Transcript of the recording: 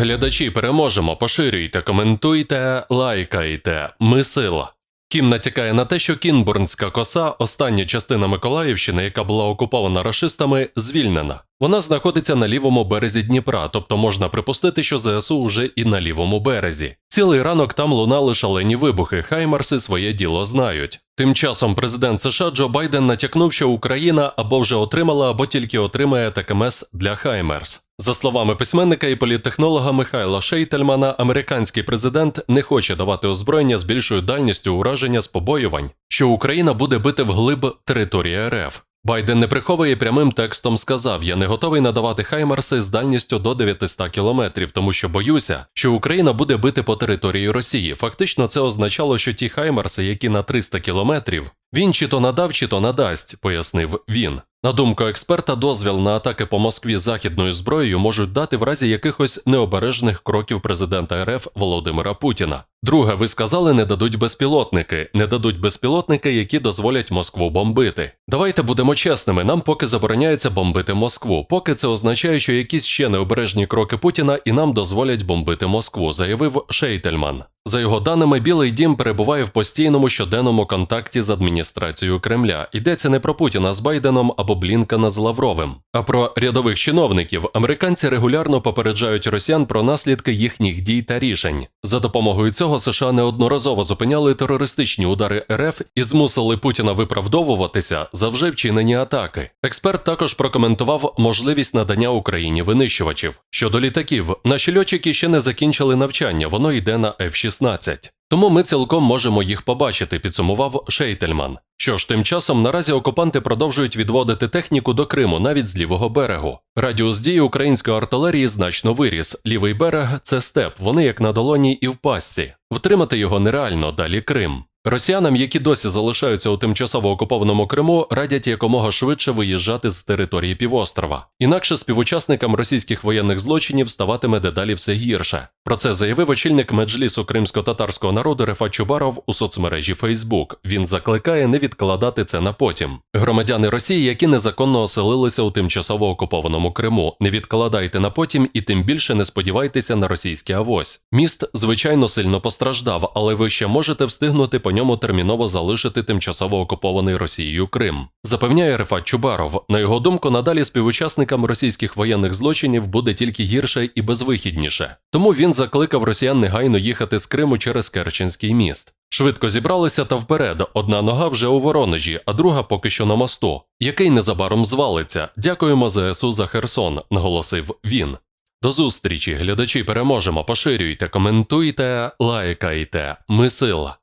Глядачі переможемо, поширюйте, коментуйте, лайкайте. Ми сила. Кім натякає на те, що Кінбурнська коса, остання частина Миколаївщини, яка була окупована рашистами, звільнена. Вона знаходиться на лівому березі Дніпра, тобто можна припустити, що ЗСУ вже і на лівому березі. Цілий ранок там лунали шалені вибухи, хаймарси своє діло знають. Тим часом президент США Джо Байден натякнув, що Україна або вже отримала, або тільки отримає ТКМС для Хаймерс. За словами письменника і політтехнолога Михайла Шейтельмана, американський президент не хоче давати озброєння з більшою дальністю ураження з побоювань, що Україна буде бити вглиб території РФ. Байден не приховує прямим текстом сказав: Я не готовий надавати Хаймарси з дальністю до 900 кілометрів, тому що боюся, що Україна буде бити по території Росії. Фактично, це означало, що ті Хаймарси, які на 300 кілометрів, він чи то надав, чи то надасть, пояснив він. На думку експерта, дозвіл на атаки по Москві західною зброєю можуть дати в разі якихось необережних кроків президента РФ Володимира Путіна. Друге, ви сказали, не дадуть безпілотники, не дадуть безпілотники, які дозволять Москву бомбити. Давайте будемо чесними. Нам поки забороняється бомбити Москву. Поки це означає, що якісь ще необережні кроки Путіна і нам дозволять бомбити Москву, заявив Шейтельман. За його даними, Білий Дім перебуває в постійному щоденному контакті з адміністрацією Кремля. Йдеться не про Путіна з Байденом або Блінкана з Лавровим, а про рядових чиновників. Американці регулярно попереджають росіян про наслідки їхніх дій та рішень. За допомогою цього США неодноразово зупиняли терористичні удари РФ і змусили Путіна виправдовуватися за вже вчинені атаки. Експерт також прокоментував можливість надання Україні винищувачів. Щодо літаків, наші льотчики ще не закінчили навчання, воно йде на F-16. Тому ми цілком можемо їх побачити, підсумував Шейтельман. Що ж, тим часом наразі окупанти продовжують відводити техніку до Криму навіть з лівого берегу. Радіус дії української артилерії значно виріс. Лівий берег це степ, вони як на долоні і в пастці. Втримати його нереально, далі Крим. Росіянам, які досі залишаються у тимчасово окупованому Криму, радять якомога швидше виїжджати з території півострова. Інакше співучасникам російських воєнних злочинів ставатиме дедалі все гірше. Про це заявив очільник меджлісу кримсько-татарського народу Рефат Чубаров у соцмережі Facebook. Він закликає не відкладати це на потім. Громадяни Росії, які незаконно оселилися у тимчасово окупованому Криму, не відкладайте на потім і тим більше не сподівайтеся на російський авось. Міст, звичайно, сильно постраждав, але ви ще можете встигнути по ньому терміново залишити тимчасово окупований Росією Крим. Запевняє Рефат Чубаров. На його думку, надалі співучасникам російських воєнних злочинів буде тільки гірше і безвихідніше. Тому він закликав росіян негайно їхати з Криму через Керченський міст. Швидко зібралися та вперед. Одна нога вже у Воронежі, а друга поки що на мосту, який незабаром звалиться. Дякуємо ЗСУ за Херсон, наголосив він. До зустрічі, глядачі, переможемо. Поширюйте, коментуйте, лайкайте. Ми сила.